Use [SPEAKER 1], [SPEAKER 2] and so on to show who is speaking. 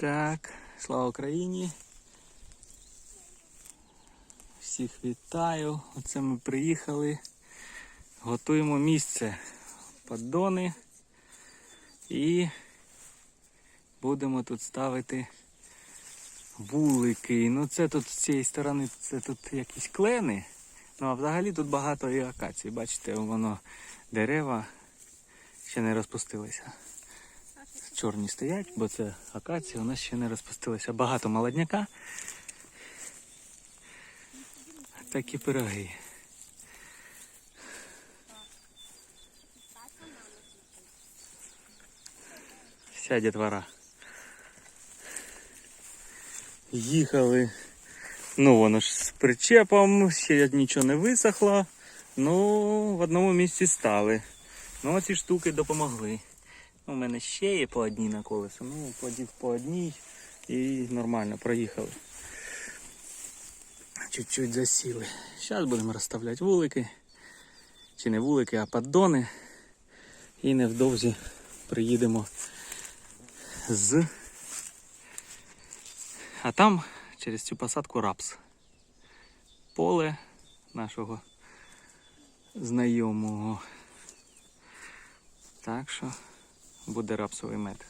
[SPEAKER 1] Так, слава Україні. Всіх вітаю. Оце ми приїхали. Готуємо місце. Поддони. І будемо тут ставити вулики. Ну це тут з цієї сторони це тут якісь клени. Ну а взагалі тут багато і акацій. Бачите, воно дерева ще не розпустилися. Чорні стоять, бо це акація, у нас ще не розпустилася. Багато молодняка. Такі пироги. Вся дітвора. Їхали. Ну, воно ж з причепом, ще нічого не висохло. Ну, в одному місці стали. Ну, ці штуки допомогли. У мене ще є по одній на колесо. Ну, подів по одній і нормально проїхали. Чуть-чуть засіли. Зараз будемо розставляти вулики. Чи не вулики, а поддони. І невдовзі приїдемо з. А там через цю посадку рапс. Поле нашого знайомого. Так що буде рапсовий мед.